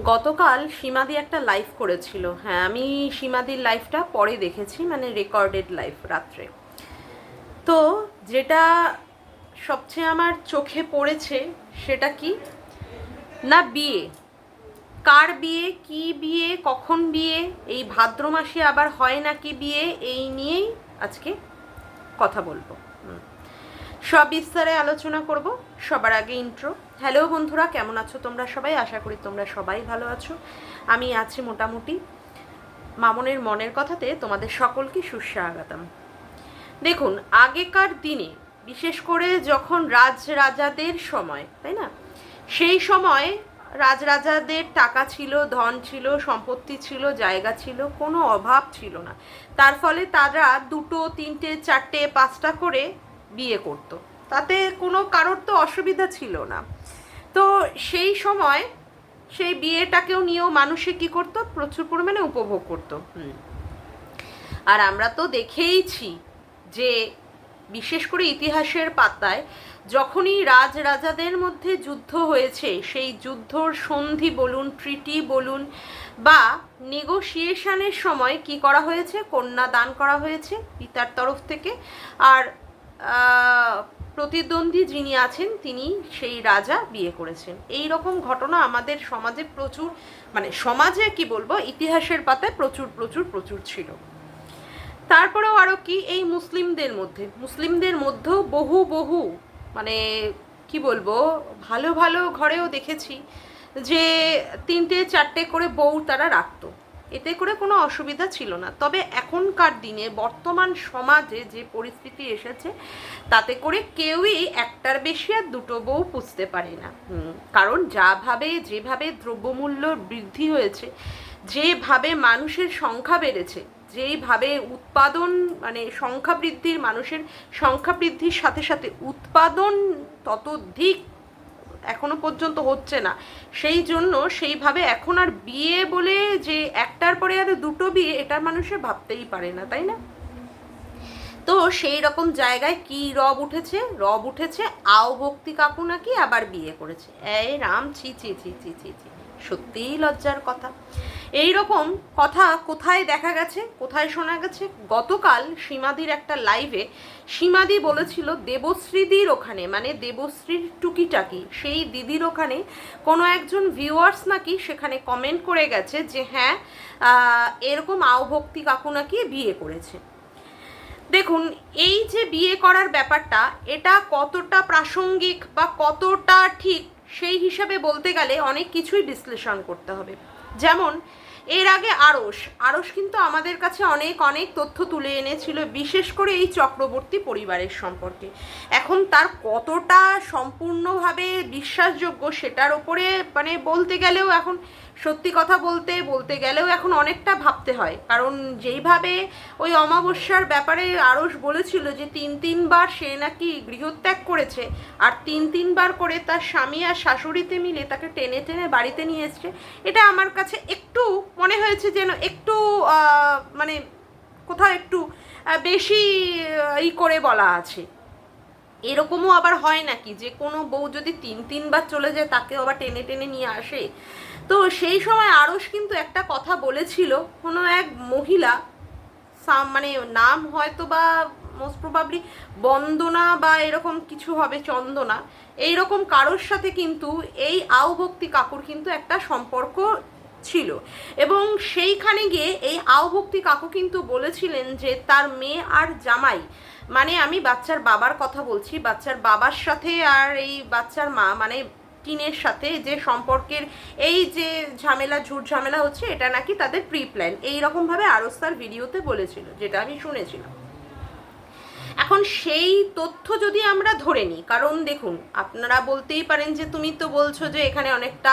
গতকাল সীমাদি একটা লাইভ করেছিল। হ্যাঁ আমি সীমাদির লাইভটা পরে দেখেছি মানে রেকর্ডেড লাইভ রাত্রে। তো যেটা সবচেয়ে আমার চোখে পড়েছে সেটা কি? না, বিয়ে। কার বিয়ে, কি বিয়ে, কখন বিয়ে, এই ভাদ্র মাসে আবার হয় নাকি বিয়ে, এই নিয়েই আজকে কথা বলব। সব বিস্তারে আলোচনা করব। সবার আগে ইন্ট্রো হ্যালো বন্ধুরা, কেমন আছো তোমরা সবাই? আশা করি তোমরা সবাই ভালো আছো। আমি আছি মোটামুটি মামনের মনের কথাতে তোমাদের সকলকে সুস্বাগতম। দেখুন, আগেকার দিনে, বিশেষ করে যখন রাজ রাজাদের সময়, তাই না? সেই সময় রাজরাজাদের টাকা ছিল, ধন ছিল, সম্পত্তি ছিল, জায়গা ছিল, কোনো অভাব ছিল না। তার ফলে তারা দুটো, তিনটে, চারটে, পাঁচটা করে বিয়ে করত। তাতে কোনো কারোর তো অসুবিধা ছিল না। তো সেই সময় সেই বিয়েটাকেও নিয়েও মানুষে কি করতো? প্রচুর পরিমাণে উপভোগ করতো। আর আমরা তো দেখেইছি যে বিশেষ করে ইতিহাসের পাতায় যখনই রাজ রাজাদের মধ্যে যুদ্ধ হয়েছে সেই যুদ্ধর সন্ধি বলুন ট্রিটি বলুন বা নেগোসিয়েশনের সময় কি করা হয়েছে? কন্যা দান করা হয়েছে পিতার তরফ থেকে। আর প্রতিদ্বন্দ্বী যিনি আছেন, তিনি সেই রাজা বিয়ে করেছেন। এই রকম ঘটনা আমাদের সমাজে প্রচুর মানে সমাজে কি বলব, ইতিহাসের পাতায় প্রচুর প্রচুর প্রচুর ছিল। তারপরেও আরও কি, এই মুসলিমদের মধ্যে, মুসলিমদের মধ্যেও বহু বহু মানে কি বলব, ভালো ভালো ঘরেও দেখেছি যে তিনটে, চারটে করে বউ তারা রাখতো। এতে করে কোনো অসুবিধা ছিল না। তবে এখনকার দিনে বর্তমান সমাজে যে পরিস্থিতি এসেছে, তাতে করে কেউই একটার বেশি আর দুটো বউ পুষতে পারে না। কারণ যাভাবে যেভাবে দ্রব্যমূল্য বৃদ্ধি হয়েছে, যেভাবে মানুষের সংখ্যা বেড়েছে, যেইভাবে উৎপাদন মানে সংখ্যা বৃদ্ধির, মানুষের সংখ্যা বৃদ্ধির সাথে সাথে উৎপাদন ততোধিক এখনও পর্যন্ত হচ্ছে না। সেই জন্য সেইভাবে এখন আর বিয়ে বলে যে একটার পরে আর দুটো বিয়ে, এটা মানুষে ভাবতেই পারে না, তাই না? তো সেই রকম জায়গায় কি রব উঠেছে? রব উঠেছে, আও ভক্তি কাকু নাকি আবার বিয়ে করেছে। এই রাম, ছি ছি ছি ছি ছি ছি। সত্যিই লজ্জার কথা। এই রকম কথা কোথায় দেখা গেছে, কোথায় শোনা গেছে? গতকাল সীমাদির একটা লাইভে সীমাদি বলেছিল দেবশ্রীদির ওখানে মানে দেবশ্রীর টুকিটাকি সেই দিদির ওখানে কোনো একজন ভিউয়ার্স নাকি সেখানে কমেন্ট করে গেছে যে হ্যাঁ এরকম আও ভক্তি কাকু নাকি বিয়ে করেছে? দেখুন, এই যে বিয়ে করার ব্যাপারটা, এটা কতটা প্রাসঙ্গিক বা কতটা ঠিক, সেই হিসাবে বলতে গেলে অনেক কিছুই বিশ্লেষণ করতে হবে। যেমন এর আগে আড়স আড়স কিন্তু আমাদের কাছে অনেক অনেক তথ্য তুলে এনেছিল, বিশেষ করে এই চক্রবর্তী পরিবারের সম্পর্কে। এখন তার কতটা সম্পূর্ণভাবে বিশ্বাসযোগ্য সেটার ওপরে মানে বলতে গেলেও এখন সত্যি কথা বলতে বলতে গেলেও এখন অনেকটা ভাবতে হয়। কারণ যেইভাবে ওই অমাবস্যার ব্যাপারে আরস বলেছিল যে তিন, তিনবার সে নাকি গৃহত্যাগ করেছে, আর তিন, তিনবার করে তার স্বামী আর শাশুড়িতে মিলে তাকে টেনে টেনে বাড়িতে নিয়ে এসছে, এটা আমার কাছে একটু মনে হয়েছে যেন একটু মানে কোথাও একটু বেশি ই করে বলা আছে। এরকমও আবার হয় নাকি? যে কোনো বউ যদি তিন, তিনবার চলে যায় তাকে আবার টেনে টেনে নিয়ে আসে? তো সেই সময় আরস কিন্তু একটা কথা বলেছিল, কোনো এক মহিলা, সাম মানে নাম হয়তো বা মোস্ট প্রবাবলি বন্দনা বা এরকম কিছু হবে, চন্দনা। এই রকম কারোর সাথে কিন্তু এই আও ভক্তি কাকুর কিন্তু একটা সম্পর্ক ছিল। এবং সেইখানে গিয়ে এই আও ভক্তি কাকু কিন্তু বলেছিলেন যে তার মেয়ে আর জামাই মানে আমি বাচ্চার বাবার কথা বলছি, বাচ্চার বাবার সাথে আর এই বাচ্চার মা মানে টিনের সাথে যে সম্পর্কের এই যে ঝামেলা, ঝুট ঝামেলা হচ্ছে, এটা নাকি তাদের প্রি প্ল্যান এইরকমভাবে আরস তার ভিডিওতে বলেছিল, যেটা আমি শুনেছিলাম। এখন সেই তথ্য যদি আমরা ধরে নিই, কারণ দেখুন, আপনারা বলতেই পারেন যে তুমি তো বলছো যে এখানে অনেকটা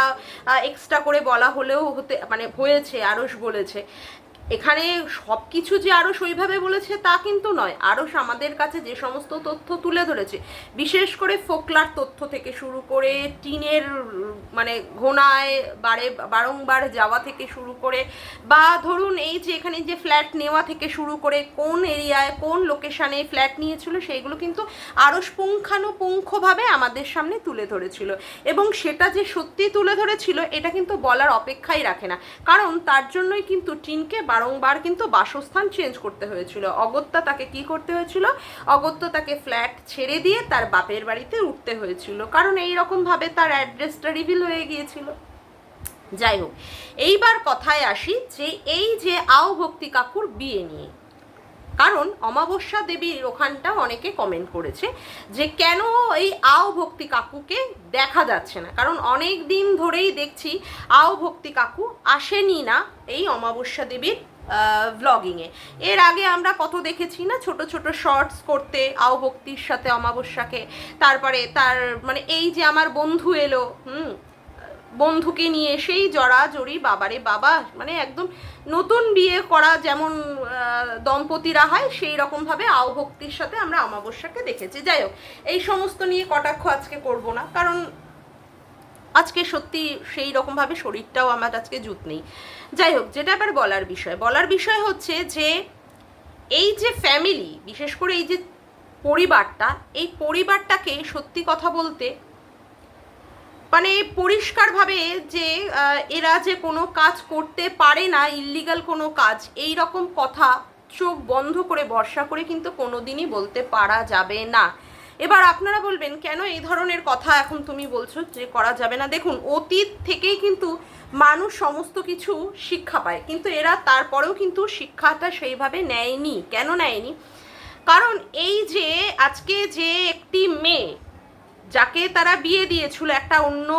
এক্সট্রা করে বলা হলেও হতে মানে হয়েছে, আরস বলেছে। এখানে সব কিছু যে আরও সইভাবে বলেছে তা কিন্তু নয়। আরও আমাদের কাছে যে সমস্ত তথ্য তুলে ধরেছে, বিশেষ করে ফোকলার তথ্য থেকে শুরু করে টিনের মানে ঘোনায় বারে, বারংবার যাওয়া থেকে শুরু করে, বা ধরুন এই যে এখানে যে ফ্ল্যাট নেওয়া থেকে শুরু করে কোন এরিয়ায়, কোন লোকেশানে ফ্ল্যাট নিয়েছিল সেইগুলো কিন্তু আরও পুঙ্খানুপুঙ্খভাবে আমাদের সামনে তুলে ধরেছিল। এবং সেটা যে সত্যি তুলে ধরেছিল, এটা কিন্তু বলার অপেক্ষাই রাখে না। কারণ তার জন্যই কিন্তু টিনকে বারংবার কিন্তু বাসস্থান চেঞ্জ করতে হয়েছিল। অগত্যা তাকে কি করতে হয়েছিল? অগত্যা তাকে ফ্ল্যাট ছেড়ে দিয়ে তার বাপের বাড়িতে উঠতে হয়েছিল। কারণ এই রকমভাবে তার অ্যাড্রেসটা রিভিল হয়ে গিয়েছিল। যাই হোক, এইবার কথায় আসি যে এই যে আও ভক্তি কাকুর বিয়ে নিয়ে। কারণ অমাবস্যা দেবীর ওখানটা অনেকে কমেন্ট করেছে যে কেন এই আও ভক্তি কাকুকে দেখা যাচ্ছে না? কারণ অনেক দিন ধরেই দেখছি আও ভক্তি কাকু আসেনি না এই অমাবস্যা দেবীর ভ্লগিংয়ে এর আগে আমরা কত দেখেছি না ছোট ছোট শর্টস করতে আও ভক্তির সাথে অমাবস্যাকে, তারপরে তার মানে এই যে আমার বন্ধু এলো, হুম বন্ধুকে নিয়ে সেই জড়াজড়ি, বাবারে বাবা মানে একদম নতুন বিয়ে করা যেমন দম্পতিরা হয়, সেই রকমভাবে আওভক্তির সাথে আমরা অমাবস্যাকে দেখেছি। যাই হোক, এই সমস্ত নিয়ে কটাক্ষ আজকে করব না, কারণ আজকে সত্যি সেই রকমভাবে শরীরটাও আমার আজকে জুত নেই। যাই হোক, যেটা আবার বলার বিষয়। বলার বিষয় হচ্ছে যে, এই যে ফ্যামিলি বিশেষ করে এই যে পরিবারটা, এই পরিবারটাকে সত্যি কথা বলতে মানে পরিষ্কারভাবে যে এরা যে কোনো কাজ করতে পারে না ইল্লিগাল কোনো কাজ, এই রকম কথা চোখ বন্ধ করে ভরসা করে কিন্তু কোনোদিনই বলতে পারা যাবে না। এবার আপনারা বলবেন, কেন এই ধরনের কথা এখন তুমি বলছো যে করা যাবে না? দেখুন, অতীত থেকেই কিন্তু মানুষ সমস্ত কিছু শিক্ষা পায়, কিন্তু এরা তারপরেও কিন্তু শিক্ষাটা সেইভাবে নেয়নি। কেন নেয়নি? কারণ এই যে, আজকে যে একটি মেয়ে যাকে তারা বিয়ে দিয়েছিল একটা অন্য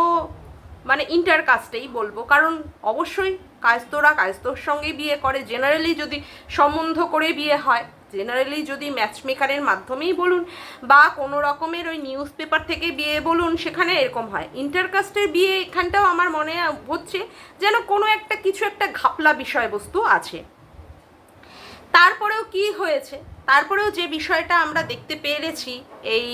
মানে ইন্টার কাস্টেই বলব। কারণ অবশ্যই কায়স্তরা কায়স্তর সঙ্গে বিয়ে করে। জেনারেলি যদি সম্বন্ধ করে বিয়ে হয় জেনারেলি যদি ম্যাচ মেকারের মাধ্যমেই বলুন বা কোনো রকমের ওই নিউজ পেপার থেকে বিয়ে বলুন, সেখানে এরকম হয়। ইন্টারকাস্টের বিয়ে এখানটাও আমার মনে হচ্ছে যেন কোনো একটা কিছু একটা ঘাপলা বিষয়বস্তু আছে। তারপরেও কি হয়েছে? তারপরেও যে বিষয়টা আমরা দেখতে পেরেছি এই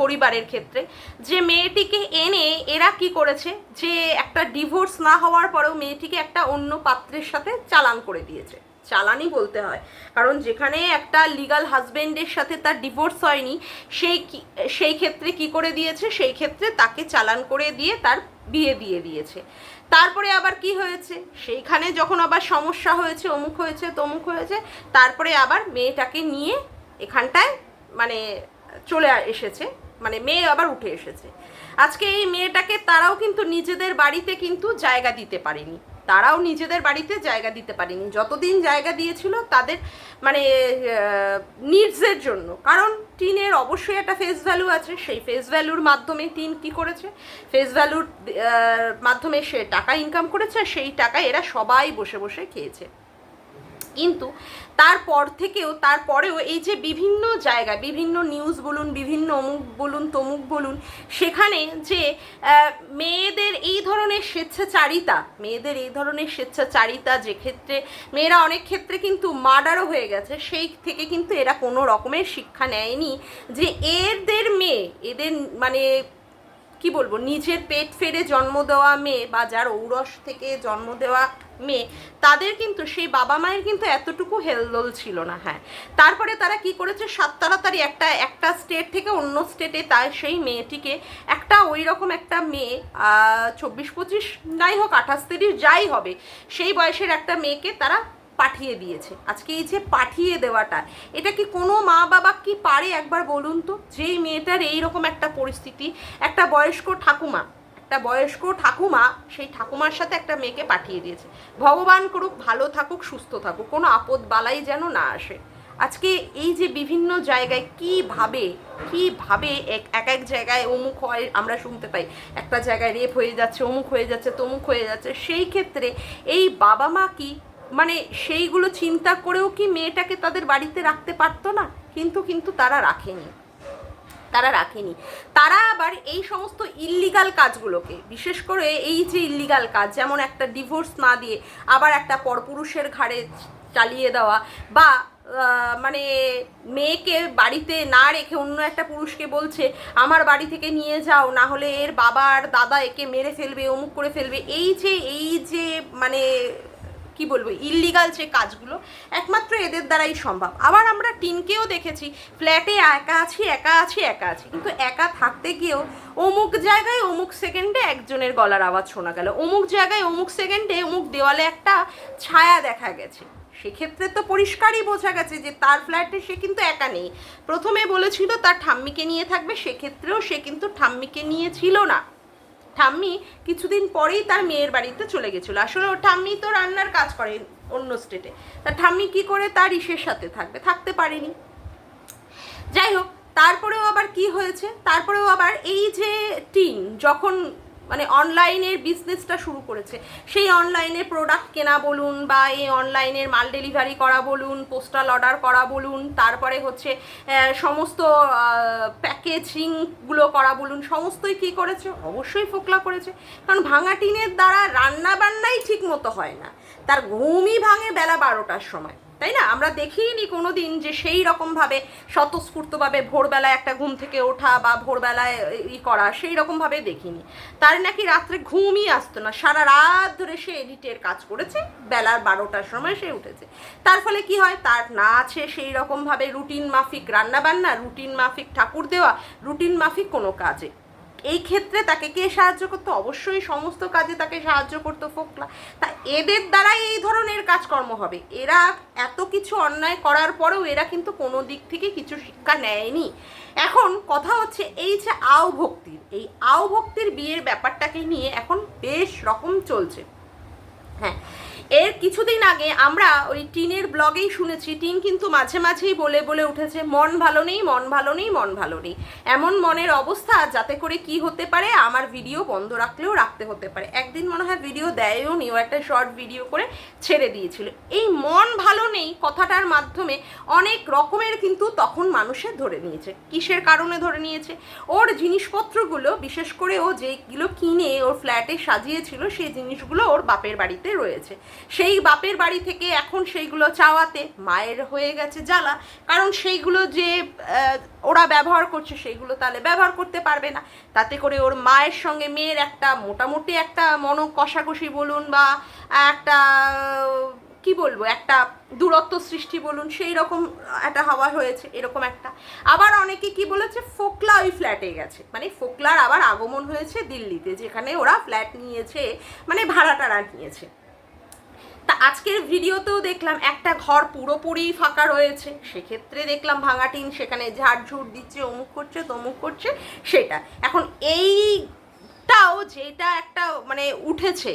পরিবারের ক্ষেত্রে, যে মেয়েটিকে এনে এরা কি করেছে? যে একটা ডিভোর্স না হওয়ার পরেও মেয়েটিকে একটা অন্য পাত্রের সাথে চালান করে দিয়েছে। চালানই বলতে হয়। কারণ যেখানে একটা লিগাল হাজবেন্ডের সাথে তার ডিভোর্স হয়নি, সেই সেই ক্ষেত্রে কি করে দিয়েছে? সেই ক্ষেত্রে তাকে চালান করে দিয়ে তার বিয়ে দিয়ে দিয়েছে। তারপরে আবার কি হয়েছে? সেইখানে যখন আবার সমস্যা হয়েছে, অমুক হয়েছে, তমুক হয়েছে, তারপরে আবার মেয়েটাকে নিয়ে এখানটায় মানে চলে এসেছে। মানে মেয়ে আবার উঠে এসেছে। আজকে এই মেয়েটাকে তারাও কিন্তু নিজেদের বাড়িতে কিন্তু জায়গা দিতে পারেনি। তারাও নিজেদের বাড়িতে জায়গা দিতে পারেনি। যতদিন জায়গা দিয়েছিল তাদের মানে নিডসের জন্য। কারণ টিনের অবশ্যই একটা ফেস ভ্যালু আছে। সেই ফেস ভ্যালুর মাধ্যমে টিন কি করেছে? ফেস ভ্যালুর মাধ্যমে সে টাকা ইনকাম করেছে। সেই টাকা এরা সবাই বসে বসে খেয়েছে। কিন্তু তারপর থেকেও, তারপরেও এই যে বিভিন্ন জায়গা বিভিন্ন নিউজ বলুন, বিভিন্ন অমুক বলুন, তমুক বলুন, সেখানে যে মেয়েদের এই ধরনের স্বেচ্ছাচারিতা, মেয়েদের এই ধরনের স্বেচ্ছাচারিতা যে ক্ষেত্রে, মেয়েরা অনেক ক্ষেত্রে কিন্তু মার্ডারও হয়ে গেছে, সেই থেকে কিন্তু এরা কোনো রকমের শিক্ষা নেয়নি যে এদের মেয়ে, এদের মানে কি বলব, নিজের পেট ফেরে জন্ম দেওয়া মেয়ে বা যার ঔরস থেকে জন্ম দেওয়া মেয়ে, তাদের কিন্তু, সেই বাবা মায়ের কিন্তু এতটুকু হেলদোল ছিল না হ্যাঁ। তারপরে তারা কি করেছে, সাত তাড়াতাড়ি একটা একটা স্টেট থেকে অন্য স্টেটে তার সেই মেয়েটিকে একটা ওই রকম একটা মেয়ে চব্বিশ পঁচিশ, যাই হোক, আঠাশ তিরিশ, যাই হবে, সেই বয়সের একটা মেয়েকে তারা পাঠিয়ে দিয়েছে। আজকে এই যে পাঠিয়ে দেওয়াটা, এটা কি কোনো মা বাবা কি পারে? একবার বলুন তো। যেই মেয়েটার এই রকম একটা পরিস্থিতি, একটা বয়স্ক ঠাকুমা একটা বয়স্ক ঠাকুমা সেই ঠাকুমার সাথে একটা মেয়েকে পাঠিয়ে দিয়েছে। ভগবান করুক, ভালো থাকুক, সুস্থ থাকুক, কোনো আপদ বালাই যেন না আসে। আজকে এই যে বিভিন্ন জায়গায় কীভাবে কীভাবে এক এক এক জায়গায় অমুক হয়, আমরা শুনতে পাই। একটা জায়গায় রেপ হয়ে যাচ্ছে, অমুক হয়ে যাচ্ছে, তমুক হয়ে যাচ্ছে। সেই ক্ষেত্রে এই বাবা মা কি মানে সেইগুলো চিন্তা করেও কি মেয়েটাকে তাদের বাড়িতে রাখতে পারতো না? কিন্তু কিন্তু তারা রাখেনি। তারা রাখেনি। তারা আবার এই সমস্ত ইল্লিগাল কাজগুলোকে, বিশেষ করে এই যে ইল্লিগাল কাজ, যেমন একটা ডিভোর্স না দিয়ে আবার একটা পরপুরুষের ঘাড়ে চালিয়ে দেওয়া বা মানে মেয়েকে বাড়িতে না রেখে অন্য একটা পুরুষকে বলছে, আমার বাড়ি থেকে নিয়ে যাও, না হলে এর বাবা আর দাদা একে মেরে ফেলবে, অমুক করে ফেলবে। এই যে এই যে মানে কি বলব ইল্লিগাল যে কাজগুলো, একমাত্র এদের দ্বারাই সম্ভব। আবার আমরা টিনকেও দেখেছি ফ্ল্যাটে একা আছি একা আছি একা আছি। কিন্তু একা থাকতে গিয়েও অমুক জায়গায় অমুক সেকেন্ডে একজনের গলার আওয়াজ শোনা গেল। অমুক জায়গায় অমুক সেকেন্ডে অমুক দেওয়ালে একটা ছায়া দেখা গেছে। সেক্ষেত্রে তো পরিষ্কারই বোঝা গেছে যে তার ফ্ল্যাটে সে কিন্তু একা নেই। প্রথমে বলেছিল তার ঠাম্মিকে নিয়ে থাকবে, সেক্ষেত্রেও সে কিন্তু ঠাম্মিকে নিয়ে ছিল না। ঠাম্মি কিছুদিন পরেই তার মেয়ের বাড়িতে চলে গেছিল। আসলে ও ঠাম্মি তো রান্নার কাজ করে অন্য স্টেটে তার ঠাম্মি কি করে তার ইসের সাথে থাকবে? থাকতে পারেনি। যাই হোক, তারপরেও আবার কি হয়েছে? তারপরেও আবার এই যে টিন, যখন মানে অনলাইনের বিজনেসটা শুরু করেছে। সেই অনলাইনে প্রোডাক্ট কেনা বলুন বা এই অনলাইনের মাল ডেলিভারি করা বলুন পোস্টাল অর্ডার করা বলুন, তারপরে হচ্ছে সমস্ত প্যাকেজিংগুলো করা বলুন, সমস্তই কি করেছে? অবশ্যই ফোকলা করেছে। কারণ ভাঙা টিনের দ্বারা রান্না বান্নাই ঠিক মতো হয় না। তার ঘুমই ভাঙে বেলা বারোটার সময়। তাই না? আমরা দেখিনি কোনো দিন যে সেই রকমভাবে স্বতঃস্ফূর্তভাবে ভোরবেলায় একটা ঘুম থেকে ওঠা বা ভোরবেলায় ই করা, সেই রকমভাবে দেখিনি। তার নাকি রাত্রে ঘুমই আসতো না। সারা রাত ধরে সে এডিটের কাজ করেছে, বেলার বারোটার সময় সে উঠেছে। তার ফলে কি হয়? তার না আছে সেই রকমভাবে রুটিন মাফিক রান্নাবান্না, রুটিন মাফিক ঠাকুর দেওয়া, রুটিন মাফিক কোনো কাজে। এই ক্ষেত্রে তাকে কে সাহায্য করতো? অবশ্যই সমস্ত কাজে তাকে সাহায্য করতো ফোকলা। তা এদের দ্বারাই এই ধরনের কাজকর্ম হবে। এরা এত কিছু অন্যায় করার পরেও এরা কিন্তু কোনো দিক থেকে কিছু শিক্ষা নেয়নি। এখন কথা হচ্ছে এই যে আও ভক্তির, এই আও ভক্তির বিয়ের ব্যাপারটাকে নিয়ে এখন বেশ রকম চলছে। হ্যাঁ এর কিছুদিন আগে আমরা ওই টিনের ব্লগেই শুনেছি, টিন কিন্তু মাঝে মাঝেই বলে বলে উঠেছে, মন ভালো নেই, মন ভালো নেই, মন ভালো নেই। এমন মনের অবস্থা যাতে করে কি হতে পারে, আমার ভিডিও বন্ধ রাখলেও রাখতে হতে পারে। একদিন মনে হয় ভিডিও দেয়ও নি, ও একটা শর্ট ভিডিও করে ছেড়ে দিয়েছিল। এই মন ভালো নেই কথাটার মাধ্যমে অনেক রকমের কিন্তু তখন মানুষের ধরে নিয়েছে। কিসের কারণে ধরে নিয়েছে? ওর জিনিসপত্রগুলো, বিশেষ করে ও যেগুলো কিনে ওর ফ্ল্যাটে সাজিয়েছিল, সেই জিনিসগুলো ওর বাপের বাড়িতে রয়েছে। সেই বাপের বাড়ি থেকে এখন সেইগুলো চাওয়াতে মায়ের হয়ে গেছে জ্বালা। কারণ সেইগুলো যে ওরা ব্যবহার করছে সেইগুলো তাহলে ব্যবহার করতে পারবে না। তাতে করে ওর মায়ের সঙ্গে মেয়ের একটা মোটামুটি একটা মন কষাকষি বলুন বা একটা, কি বলব, একটা দূরত্ব সৃষ্টি বলুন, সেই রকম একটা হওয়া হয়েছে, এরকম একটা। আবার অনেকে কি বলেছে, ফোকলা ওই ফ্ল্যাটে গেছে। মানে ফোকলার আবার আগমন হয়েছে দিল্লিতে, যেখানে ওরা ফ্ল্যাট নিয়েছে মানে ভাড়া টাড়া নিয়েছে। তা আজকের ভিডিওতেও দেখলাম একটা ঘর পুরোপুরি ফাঁকা রয়েছে। সেক্ষেত্রে দেখলাম ভাঙা টিন, সেখানে ঝাড়ঝুড় দিচ্ছে, অমুক করছে, তমুক করছে, সেটা। এখন এইটাও যেটা একটা মানে উঠেছে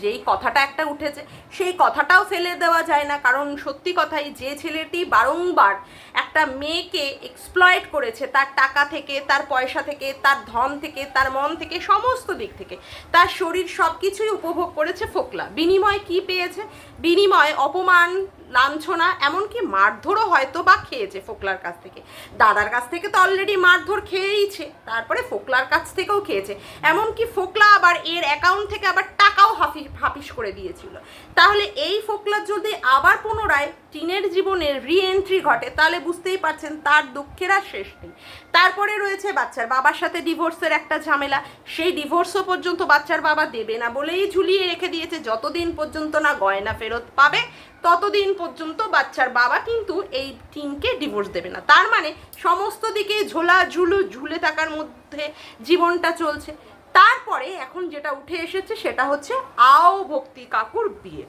যেই কথাটা একটা উঠেছে, সেই কথাটাও ফেলে দেওয়া যায় না। কারণ সত্যি কথাই যে ছেলেটি বারংবার একটা মেয়েকে এক্সপ্লয়েট করেছে, তার টাকা থেকে, তার পয়সা থেকে, তার ধন থেকে, তার মন থেকে, সমস্ত দিক থেকে, তার শরীর সব কিছুই উপভোগ করেছে ফোকলা। বিনিময় কি পেয়েছে? বিনিময় অপমান লাঞ্ছনা, এমনকি মারধরও হয়তো বা খেয়েছে ফোকলার কাছ থেকে। দাদার কাছ থেকে তো অলরেডি মারধর খেয়েইছে, তারপরে ফোকলার কাছ থেকেও খেয়েছে। এমনকি ফোকলা আবার এর অ্যাকাউন্ট থেকে আবার টাকাও হাফিস হাফিস করে দিয়েছিল। তাহলে এই ফোকলার যদি আবার পুনরায় টিনের জীবনের রি এন্ট্রি ঘটে, তাহলে বুঝতেই পারছেন তার দুঃখের আর শেষ নেই। তারপরে রয়েছে বাচ্চার বাবার সাথে ডিভোর্সের একটা ঝামেলা, সেই ডিভোর্সও পর্যন্ত বাচ্চার বাবা দেবে না বলেই ঝুলিয়ে রেখে দিয়েছে, যতদিন পর্যন্ত না গয়না ফেরত পাবে, ততদিন পর্যন্ত বাচ্চার বাবা কিন্তু এই টিনকে ডিভোর্স দেবে না। তার মানে সমস্ত দিকে ঝোলা ঝুলু ঝুলে থাকার মধ্যে জীবনটা চলছে। তারপরে এখন যেটা উঠে এসেছে সেটা হচ্ছে আও ভক্তি কাকুর বিয়ে।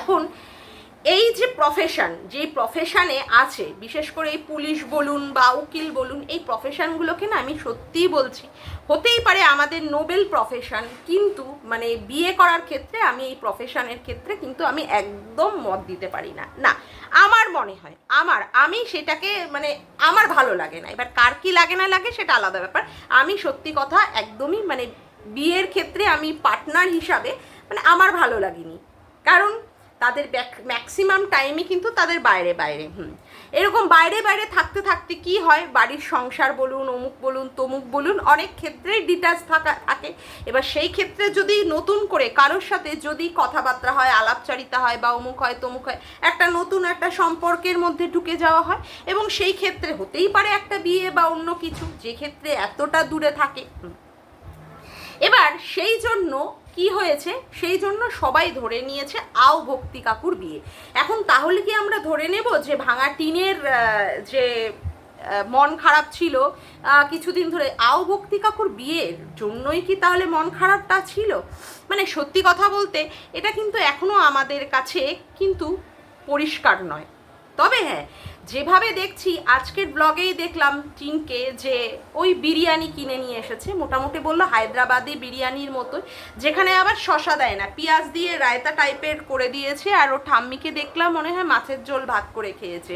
এখন এই যে প্রফেশন যে প্রফেশনে আছে, বিশেষ করে এই পুলিশ বলুন বা উকিল বলুন, এই প্রফেশনগুলোকে না আমি সত্যিই বলছি, হতেই পারে আমাদের নোবেল প্রফেশন কিন্তু মানে বিয়ে করার ক্ষেত্রে আমি এই প্রফেশনের ক্ষেত্রে কিন্তু আমি একদম মত দিতে পারি না। না, আমার মনে হয়, আমার, আমি সেটাকে মানে আমার ভালো লাগে না। এবার কার কি লাগে না লাগে সেটা আলাদা ব্যাপার। আমি সত্যি কথা একদমই মানে বিয়ের ক্ষেত্রে আমি পার্টনার হিসাবে মানে আমার ভালো লাগেনি। কারণ তাদের ম্যাক্সিমাম টাইমই কিন্তু তাদের বাইরে বাইরে, হুম। এরকম বাইরে বাইরে থাকতে থাকতে কি হয়? বাড়ির সংসার বলুন, অমুক বলুন, তমুক বলুন, অনেক ক্ষেত্রেই ডিটাচ থাকা, থাকে। এবার সেই ক্ষেত্রে যদি নতুন করে কারোর সাথে যদি কথাবার্তা হয়, আলাপচারিতা হয় বা অমুক হয়, তমুক হয়, একটা নতুন একটা সম্পর্কের মধ্যে ঢুকে যাওয়া হয় এবং সেই ক্ষেত্রে হতেই পারে একটা বিয়ে বা অন্য কিছু, যে ক্ষেত্রে এতটা দূরে থাকে। এবার সেই জন্য কি হয়েছে? সেই জন্য সবাই ধরে নিয়েছে আও ভক্তি কাকুর বিয়ে। এখন তাহলে কি আমরা ধরে নেব যে ভাঙা টিনের যে মন খারাপ ছিল কিছুদিন ধরে আও ভক্তি কাকুর বিয়ের জন্যই কি তাহলে মন খারাপটা ছিল? মানে সত্যি কথা বলতে এটা কিন্তু এখনও আমাদের কাছে কিন্তু পরিষ্কার নয়। তবে হ্যাঁ যেভাবে দেখছি, আজকের ব্লগেই দেখলাম টিনকে যে ওই বিরিয়ানি কিনে নিয়ে এসেছে। মোটামুটি বলল হায়দ্রাবাদি বিরিয়ানির মতো যেখানে আবার শশা দেয় না, পেঁয়াজ দিয়ে রায়তা টাইপের করে দিয়েছে আর ও ঠাম্মিকে দেখলাম মনে হয় মাছের ঝোল ভাত করে খেয়েছে।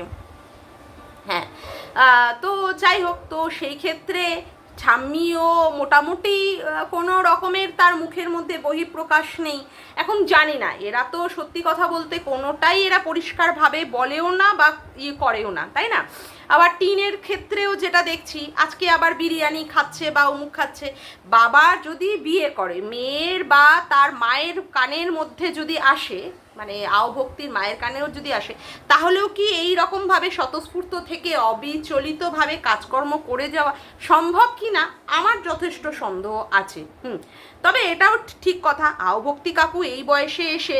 হ্যাঁ তো যাই হোক, তো সেই ক্ষেত্রে ঠাম্মিও মোটামুটি কোনো রকমের তার মুখের মধ্যে বহিঃপ্রকাশ নেই। এখন জানি না, এরা তো সত্যি কথা বলতে কোনোটাই এরা পরিষ্কারভাবে বলেও না বা ইয়ে করেও না, তাই না? আবার টিনের ক্ষেত্রেও যেটা দেখছি, আজকে আবার বিরিয়ানি খাচ্ছে বা অমুক খাচ্ছে। বাবা যদি বিয়ে করে, মেয়ের বা তার মায়ের কানের মধ্যে যদি আসে মানে আওভক্তির মায়ের কানেও যদি আসে, তাহলেও কি এই রকমভাবে স্বতঃস্ফূর্ত থেকে অবিচলিতভাবে কাজকর্ম করে যাওয়া সম্ভব কি না আমার যথেষ্ট সন্দেহ আছে। হুম। তবে এটাও ঠিক কথা, আওভক্তি কাকু এই বয়সে এসে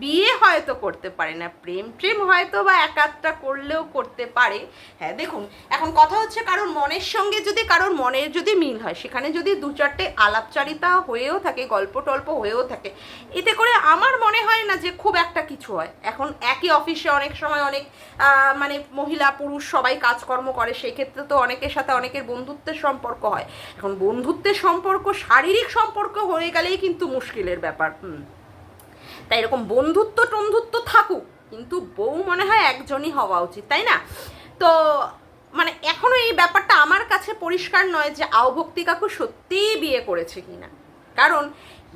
বিয়ে হয়তো করতে পারে না, প্রেম প্রেম হয়তো বা এক আধটা করলেও করতে পারে। হ্যাঁ দেখুন, এখন কথা হচ্ছে কারোর মনের সঙ্গে যদি কারোর মনের যদি মিল হয়, সেখানে যদি দু চারটে আলাপচারিতা হয়েও থাকে, গল্প টল্প হয়েও থাকে, এতে করে আমার মনে হয় না যে খুব একটা কিছু হয়। এখন একই অফিসে অনেক সময় অনেক মানে মহিলা, পুরুষ সবাই কাজকর্ম করে সেই ক্ষেত্রে তো অনেকের সাথে অনেকের বন্ধুত্বের সম্পর্ক হয়। এখন বন্ধুত্বের সম্পর্ক, শারীরিক সম্পর্ক হয়ে গেলেই কিন্তু মুশকিলের ব্যাপার, হুম। তাই এরকম বন্ধুত্ব, টন্ধুত্ব থাকুক, কিন্তু বউ মনে হয় একজনই হওয়া উচিত, তাই না? তো মানে এখনও এই ব্যাপারটা আমার কাছে পরিষ্কার নয় যে আওভক্তি কাকু সত্যিই বিয়ে করেছে কিনা। কারণ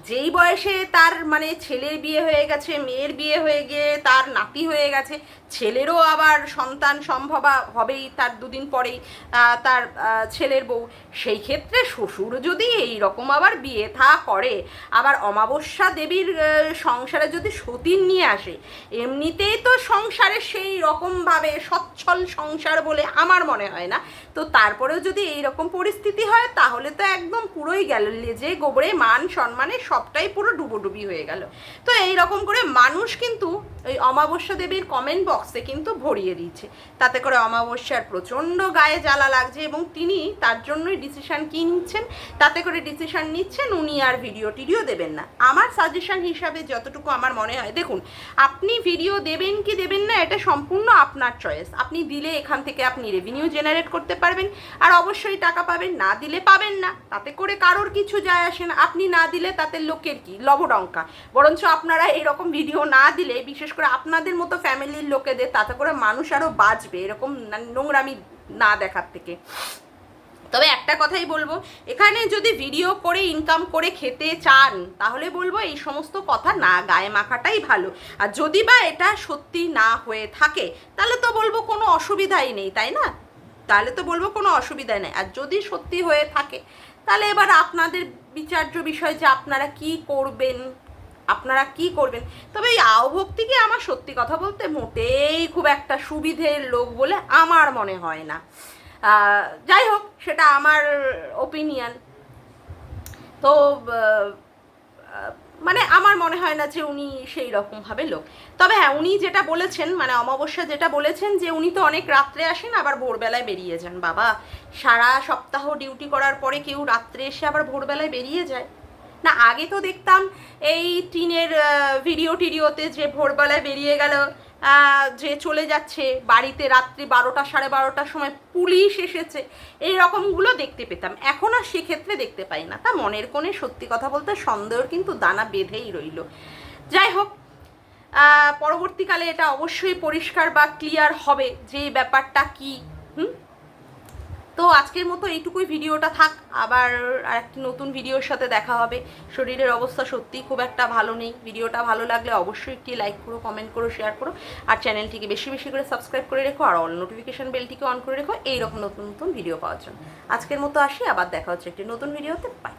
যেই বয়সে তার মানে ছেলের বিয়ে হয়ে গেছে, মেয়ের বিয়ে হয়ে গিয়ে তার নাতি হয়ে গেছে, ছেলেরও আবার সন্তান সম্ভবা হবেই তার দুদিন পরেই তার ছেলের বউ। সেই ক্ষেত্রে শ্বশুর যদি এই রকম আবার বিয়ে থা করে, আবার অমাবস্যা দেবীর সংসারে যদি সতীন নিয়ে আসে, এমনিতেই তো সংসারে সেই রকমভাবে সচ্ছল সংসার বলে আমার মনে হয় না। তো তারপরেও যদি এই রকম পরিস্থিতি হয়, তাহলে তো একদম পুরোই গেল। লেজে, গোবরে মান, সম্মানে সবটাই পুরো ডুবোডুবি হয়ে গেল। তো এই রকম করে মানুষ কিন্তু ওই অমাবস্যা দেবীর কমেন্ট বক্সে কিন্তু ভরিয়ে দিচ্ছে তাতে করে অমাবস্যার প্রচণ্ড গায়ে জ্বালা লাগছে এবং তিনি তার জন্যই ডিসিশন কী নিচ্ছেন, তাতে করে ডিসিশান নিচ্ছেন উনি আর ভিডিও টিডিও দেবেন না। আমার সাজেশন হিসাবে যতটুকু আমার মনে হয়, দেখুন, আপনি ভিডিও দেবেন কি দেবেন না, এটা সম্পূর্ণ আপনার চয়েস আপনি দিলে এখান থেকে আপনি রেভিনিউ জেনারেট করতে পারবেন, আর অবশ্যই টাকা পাবেন, না দিলে পাবেন না। তাতে করে কারোর কিছু যায় আসে না। আপনি না দিলে তাতে লোকের কি? লবডঙ্কা বরঞ্চ আপনারা এরকম ভিডিও না দিলে, বিশেষ করে আপনাদের মতো ফ্যামিলির লোকেদের, তাতে করে মানুষ আরও বাঁচবে, এরকম নোংরামি না দেখার থেকে। তবে একটা কথাই বলব, এখানে যদি ভিডিও করে ইনকাম করে খেতে চান, তাহলে বলব এই সমস্ত কথা না, গায়ে মাখাটাই ভালো। আর যদি বা এটা সত্যি না হয়ে থাকে, তাহলে তো বলব কোনো অসুবিধাই নেই, তাই না? তাহলে তো বলব কোনো অসুবিধা নেই। আর যদি সত্যি হয়ে থাকে, তাহলে এবার আপনাদের বিচার্য বিষয় যে আপনারা কি করবেন, আপনারা কি করবেন? তবে এই আওভক্তিকে আমার সত্যি কথা বলতে মোটেই খুব একটা সুবিধের লোক বলে আমার মনে হয় না। যাই হোক, সেটা আমার ওপিনিয়ন তো মানে আমার মনে হয় না যে উনি সেই রকমভাবে লোক। তবে হ্যাঁ উনি যেটা বলেছেন মানে অমাবস্যা যেটা বলেছেন যে উনি তো অনেক রাত্রে আসেন, আবার ভোরবেলায় বেরিয়ে যান। বাবা, সারা সপ্তাহ ডিউটি করার পরে কেউ রাত্রে এসে আবার ভোরবেলায় বেরিয়ে যায়? না, আগে তো দেখতাম এই টিনের ভিডিও টিডিওতে যে ভোরবেলায় বেরিয়ে গেল যে চলে যাচ্ছে, বাড়িতে রাত্রি বারোটা, সাড়ে বারোটার সময় পুলিশ এসেছে, এই রকমগুলো দেখতে পেতাম। এখন আর সেক্ষেত্রে দেখতে পাই না। তা মনের কোণে সত্যি কথা বলতে সন্দেহর কিন্তু দানা বেঁধেই রইল। যাই হোক পরবর্তীকালে এটা অবশ্যই পরিষ্কার বা ক্লিয়ার হবে যে ব্যাপারটা কি। হুম? তো আজকের মতো এইটুকুই ভিডিওটা থাক। আবার আর একটি নতুন ভিডিওর সাথে দেখা হবে। শরীরের অবস্থা সত্যিই খুব একটা ভালো নেই। ভিডিওটা ভালো লাগলে অবশ্যই একটি লাইক করো কমেন্ট করো শেয়ার করো। আর চ্যানেলটিকে বেশি বেশি করে সাবস্ক্রাইব করে রেখো। আর অল নোটিফিকেশান বেলটিকে অন করে রেখো। এইরকম নতুন নতুন ভিডিও পাওয়ার জন্য। আজকের মতো আসি। আবার দেখা হচ্ছে একটি নতুন ভিডিওতে। বাই